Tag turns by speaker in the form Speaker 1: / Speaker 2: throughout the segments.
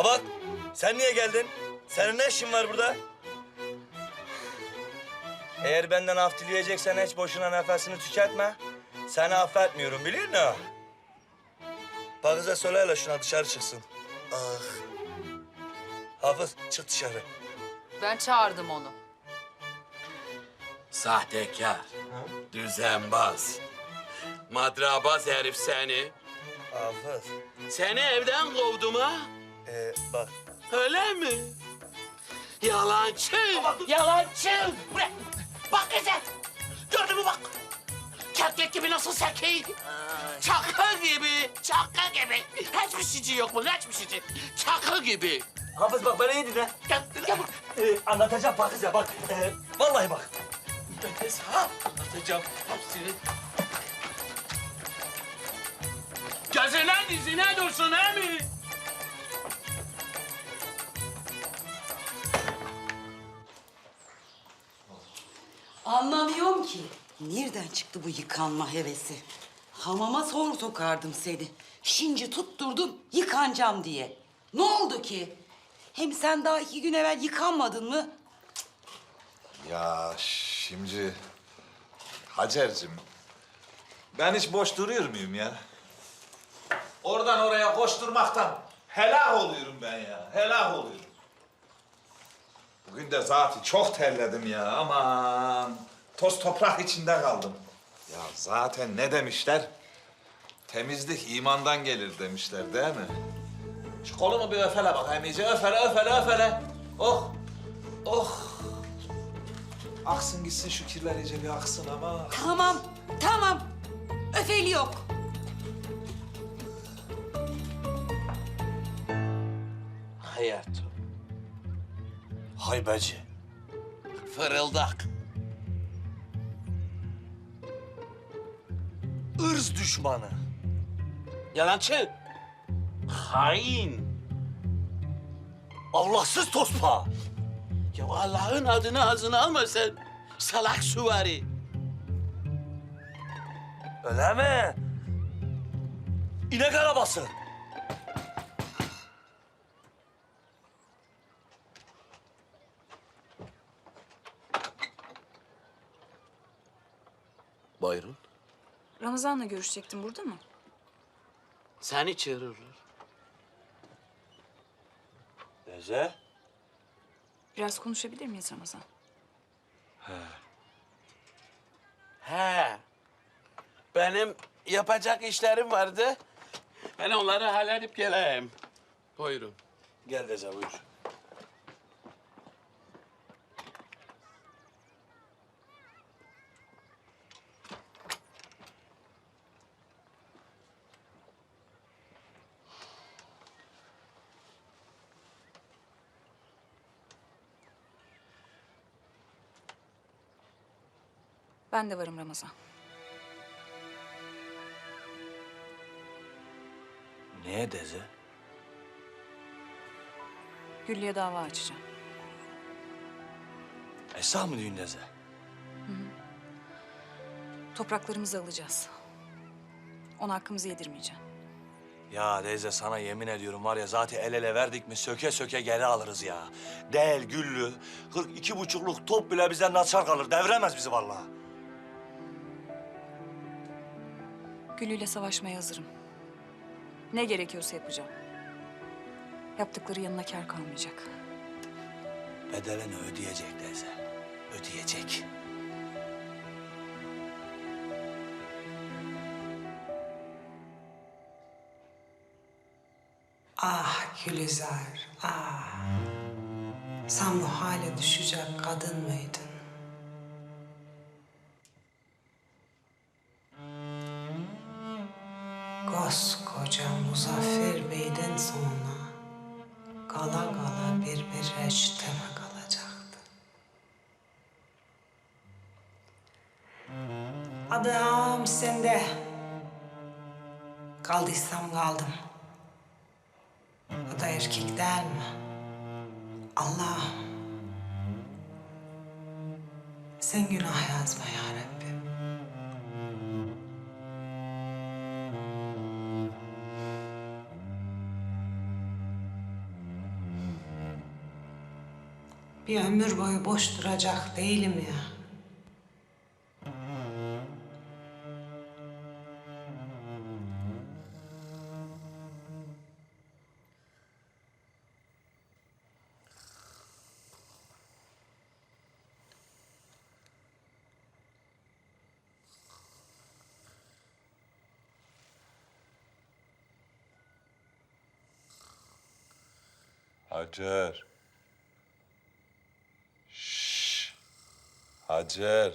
Speaker 1: Baba sen niye geldin? Senin ne işin var burada? Eğer benden af dileyeceksen hiç boşuna nefesini tüketme. Seni affetmiyorum biliyor musun? Bakıza söyle hele şuna dışarı çıksın. Ah. Hafız çık dışarı.
Speaker 2: Ben çağırdım onu.
Speaker 3: Sahtekar, düzenbaz, madrabaz herif seni.
Speaker 1: Hafız.
Speaker 3: Seni evden kovdum ha?
Speaker 1: Ee, bak
Speaker 3: Öyle mi? Yalancı. Yalancı. Bak kızım. Gördün mü bak. Kerkek gibi nasıl sekiyor? Çakı gibi, çakı gibi. Hiçbir şeyci yok mu? Hiçbir şeyci. Çakı gibi.
Speaker 1: Hafız bak bana iyi dinle.
Speaker 3: Gel, gel bak.
Speaker 1: Ee, anlatacağım bak kıza bak. Ee, vallahi bak.
Speaker 3: Ben de sana anlatacağım hepsini. Gözüne dizine dursun he mi?
Speaker 4: Anlamıyorum ki. Nereden çıktı bu yıkanma hevesi? Hamama sor sokardım seni. Şimdi tutturdum yıkanacağım diye. Ne oldu ki? Hem sen daha iki gün evvel yıkanmadın mı?
Speaker 5: Ya şimdi Hacer'cim ben hiç boş duruyor muyum ya? Oradan oraya koşturmaktan helak oluyorum ben ya. Helak oluyorum. Bugün de zaten çok terledim ya. Aman toz toprak içinde kaldım. Ya zaten ne demişler? Temizlik imandan gelir demişler değil mi? Şu kolumu bir öfele bakayım iyice. Öfele, öfele, öfele. Oh, oh. Aksın gitsin şu kirler iyice bir aksın ama.
Speaker 4: Tamam, tamam. Öfeli yok.
Speaker 3: Hayatım.
Speaker 1: Haybeci.
Speaker 3: Fırıldak.
Speaker 1: ırz düşmanı.
Speaker 3: Yalancı. Hain.
Speaker 1: Allahsız tospa.
Speaker 3: Ya Allah'ın adını ağzına alma sen. Salak süvari.
Speaker 1: Öyle mi? İnek arabası.
Speaker 3: Buyurun.
Speaker 2: Ramazan'la görüşecektim burada mı?
Speaker 3: Seni çağırırlar.
Speaker 1: Deze.
Speaker 2: Biraz konuşabilir miyiz Ramazan?
Speaker 3: He. Benim yapacak işlerim vardı. Ben onları halledip geleyim. Buyurun.
Speaker 1: Gel Deze buyur.
Speaker 2: Ben de varım Ramazan.
Speaker 1: Niye Deze?
Speaker 2: Güllü'ye dava açacağım.
Speaker 1: Esra mı düğün Deze?
Speaker 2: Topraklarımızı alacağız. Ona hakkımızı yedirmeyeceğim.
Speaker 1: Ya Deze sana yemin ediyorum var ya zaten el ele verdik mi söke söke geri alırız ya. Değil güllü. Kırk iki buçukluk top bile bizden naçar kalır. Devremez bizi vallahi.
Speaker 2: Güllü'yle savaşmaya hazırım. Ne gerekiyorsa yapacağım. Yaptıkları yanına kar kalmayacak.
Speaker 1: Bedelini ödeyecek Deze. Ödeyecek.
Speaker 6: Ah Gülizar, ah. Sen bu hale düşecek kadın mıydın? Kala kala bir reçeteme kalacaktı. Adam sende. Kaldıysam kaldım. O da erkek değil mi? Allah'ım. Sen günah yazma ya Rabbim. Bir ömür boyu boş duracak değilim ya.
Speaker 5: Hacer. Hacer.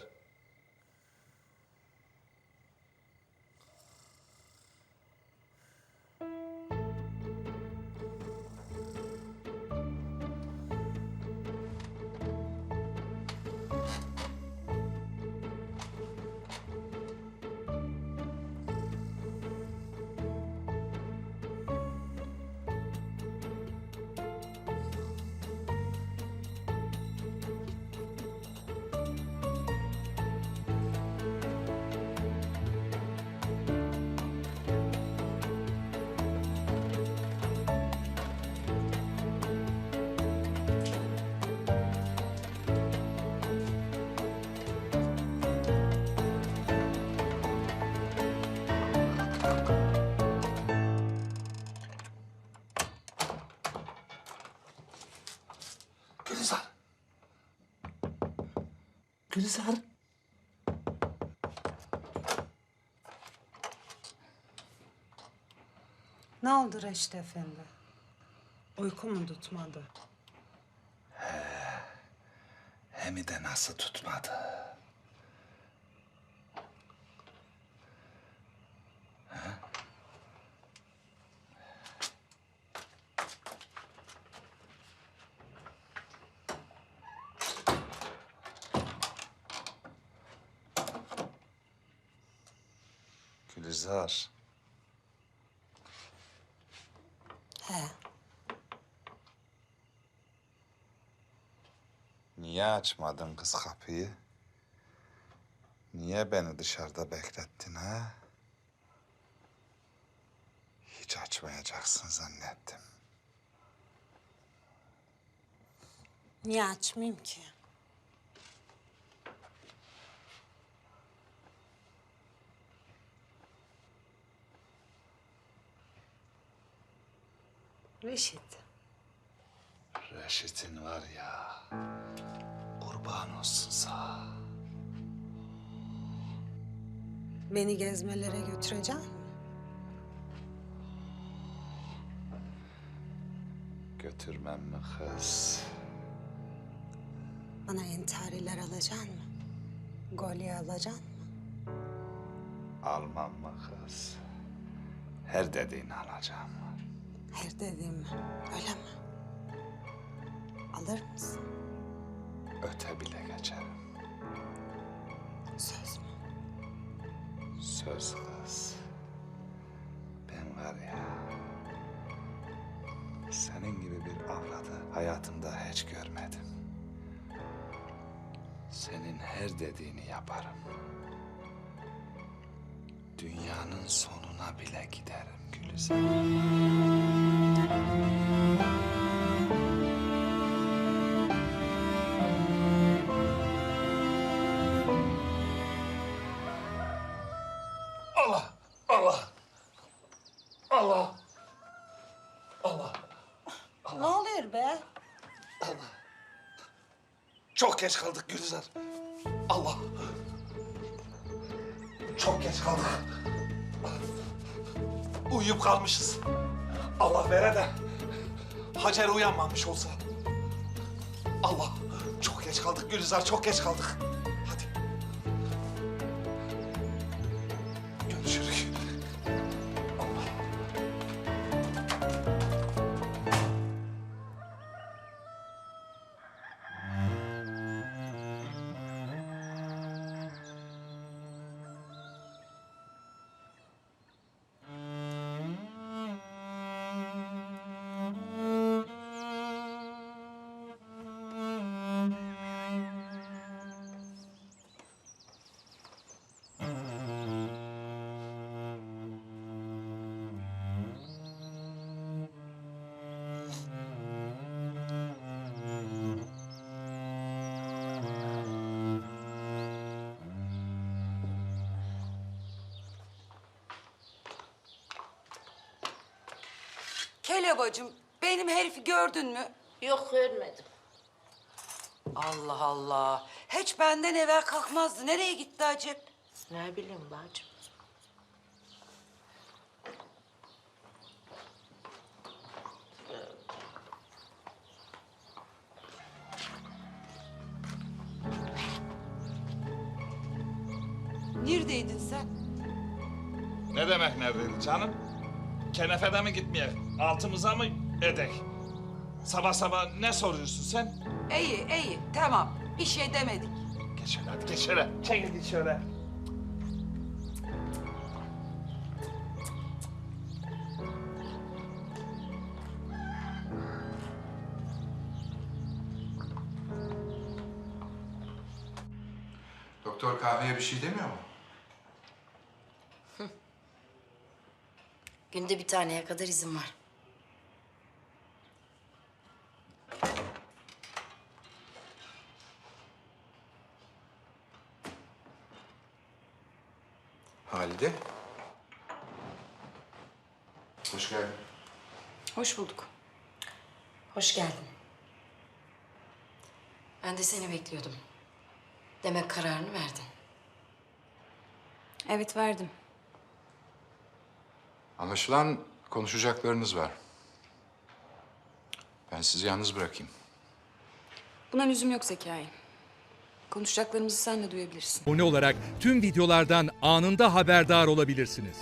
Speaker 3: Gülizar.
Speaker 6: Ne oldu Reşit Efendi? Uyku mu tutmadı?
Speaker 5: Hem de nasıl tutmadı? Gülizar.
Speaker 6: He.
Speaker 5: Niye açmadın kız kapıyı? Niye beni dışarıda beklettin ha? Hiç açmayacaksın zannettim.
Speaker 6: Niye açmayayım ki? Reşit,
Speaker 5: Reşit'in var ya, kurban olsun sağ.
Speaker 6: beni gezmelere götürecek mi?
Speaker 5: Götürmem mi kız?
Speaker 6: Bana entariler alacaksın mı? Golye alacaksın mı?
Speaker 5: Almam mı kız? Her dediğini alacağım.
Speaker 6: Her dediğim öyle mi? Alır mısın?
Speaker 5: Öte bile geçerim.
Speaker 6: Söz mü?
Speaker 5: Söz kız. Ben var ya... Senin gibi bir avradı hayatımda hiç görmedim. Senin her dediğini yaparım. Dünyanın sonuna bile giderim Gülizar.
Speaker 3: Çok geç kaldık Gülizar. Allah. Çok geç kaldık. Uyuyup kalmışız. Allah vere de Hacer uyanmamış olsa. Allah. Çok geç kaldık Gülizar, çok geç kaldık.
Speaker 4: Söyle bacım, benim herifi gördün mü?
Speaker 3: Yok görmedim.
Speaker 4: Allah Allah. Hiç benden evvel kalkmazdı. Nereye gitti acep?
Speaker 3: Ne bileyim bacım.
Speaker 4: Neredeydin sen?
Speaker 5: Ne demek neredeydi canım? Kenefede mi gitmeyek? Altımıza mı edek? Sabah sabah ne soruyorsun sen?
Speaker 4: İyi, iyi. Tamam. Bir şey demedik.
Speaker 5: Geç şöyle hadi geç şöyle. Çekil git şöyle.
Speaker 7: Doktor kahveye bir şey demiyor mu?
Speaker 8: Günde bir taneye kadar izin var.
Speaker 7: Halide. Hoş geldin.
Speaker 2: Hoş bulduk.
Speaker 8: Hoş geldin. Ben de seni bekliyordum. Demek kararını verdin.
Speaker 2: Evet verdim.
Speaker 7: Anlaşılan konuşacaklarınız var. Ben sizi yalnız bırakayım.
Speaker 2: Buna lüzum yok Zekai. Konuşacaklarımızı sen de duyabilirsin.
Speaker 9: abone olarak tüm videolardan anında haberdar olabilirsiniz.